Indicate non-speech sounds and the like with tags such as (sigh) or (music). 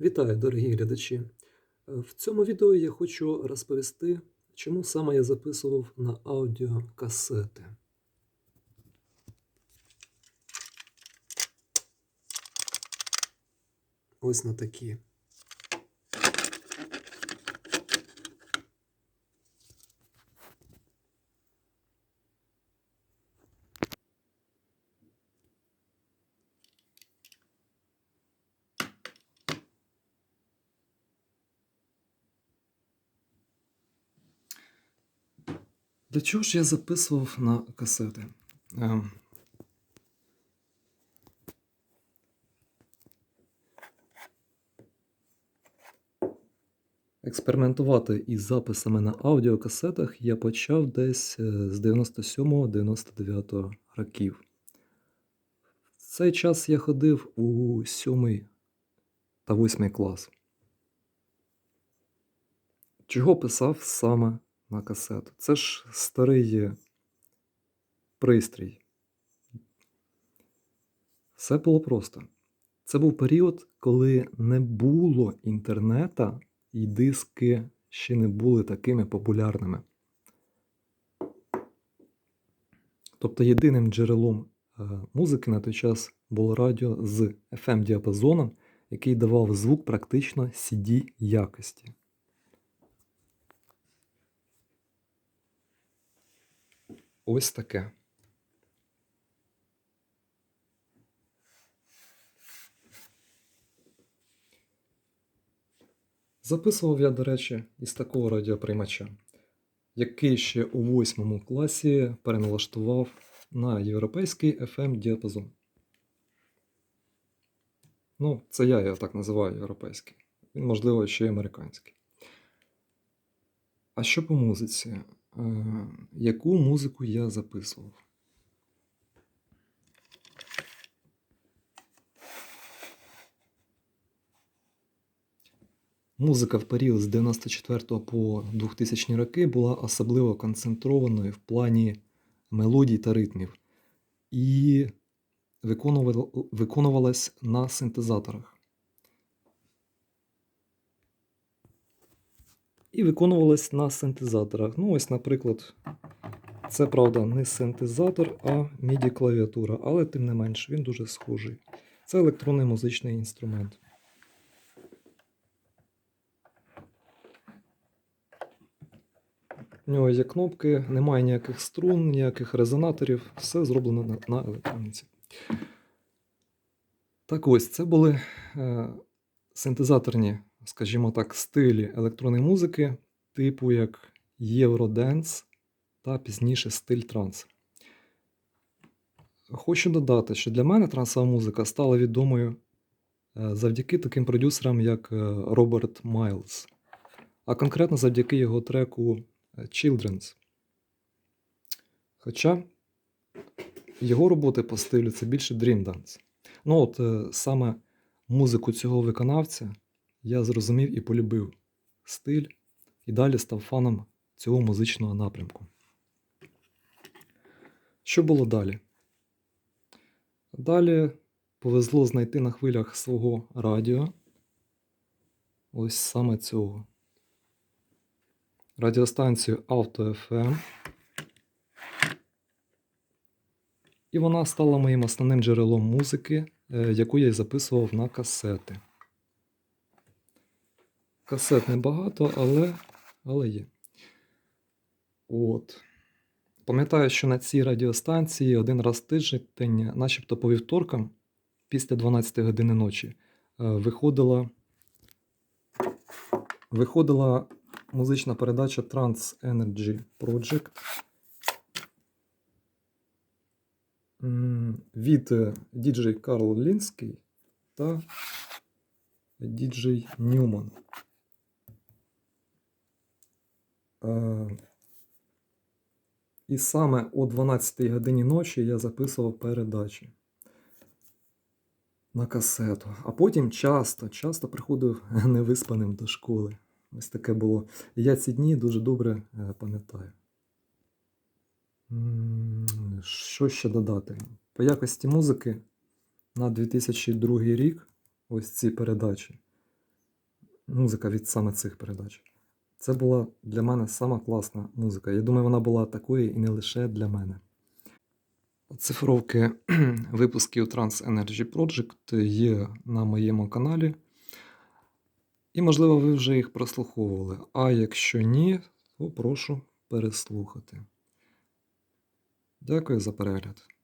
Вітаю, дорогі глядачі! Е, В цьому відео я хочу розповісти, чому саме я записував на аудіокасети. Ось на такі. Для чого ж я записував на касети? Ем, Експериментувати із записами на аудіокасетах я почав десь е, з 97-99 років. В цей час я ходив у 7 та 8 клас. Чого писав саме на касету? Це ж старий пристрій. Все було просто. Це був період, коли не було інтернета і диски ще не були такими популярними. Тобто єдиним джерелом е, музики на той час було радіо з FM-діапазоном, який давав звук практично CD якості. Ось таке. Записував я, до речі, із такого радіоприймача, який ще у восьмому класі переналаштував на європейський FM діапазон. Ну, це я його так називаю європейський. Він, можливо, ще й американський. А що по музиці? Е, яку музику я записував? Музика в період з 94 по 2000 роки була особливо концентрованою в плані мелодій та ритмів і виконувалась на синтезаторах. І виконувалась на синтезаторах. Ну, ось, наприклад, це правда не синтезатор, а MIDI клавіатура, але тим не менш він дуже схожий. Це електронний музичний інструмент. У нього є кнопки, немає ніяких струн, ніяких резонаторів, все зроблено на, на електроніці. Так ось, це були е, синтезаторні, скажімо так, стилі електронної музики, типу як Євроденс та пізніше стиль транс. Хочу додати, що для мене трансова музика стала відомою е, завдяки таким продюсерам, як е, Роберт Майлз, а конкретно завдяки його треку е, Children's. Хоча його роботи по стилю це більше Dream Dance. Ну, от саме музику цього виконавця я зрозумів і полюбив стиль, і далі став фаном цього музичного напрямку. Що було далі? Далі повезло знайти на хвилях свого радіо. Ось саме цього. Радіостанцію Auto FM. І вона стала моїм основним джерелом музики, е, яку я й записував на касети. Касет небагато, але, але є. От. Пам'ятаю, що на цій радіостанції один раз в тиждень, начебто по вівторкам, після 12 години ночі, е, виходила, виходила музична передача Trans Energy Project від е, діджей Карл Лінський та діджей Ньюман. Е, І саме о 12 годині ночі я записував передачі на касету. А потім часто, часто приходив (laughs) невиспаним до школи. Ось таке було. Я ці дні дуже добре е, пам'ятаю. Що ще додати? По якості музики на 2002 рік ось ці передачі музика від саме цих передач. Це була для мене сама класна музика. Я думаю, вона була такою і не лише для мене. Цифровки (clears throat) випусків Trans Energy Project є на моєму каналі. І, можливо, ви вже їх прослуховували. А якщо ні, то прошу переслухати. Дякую за перегляд.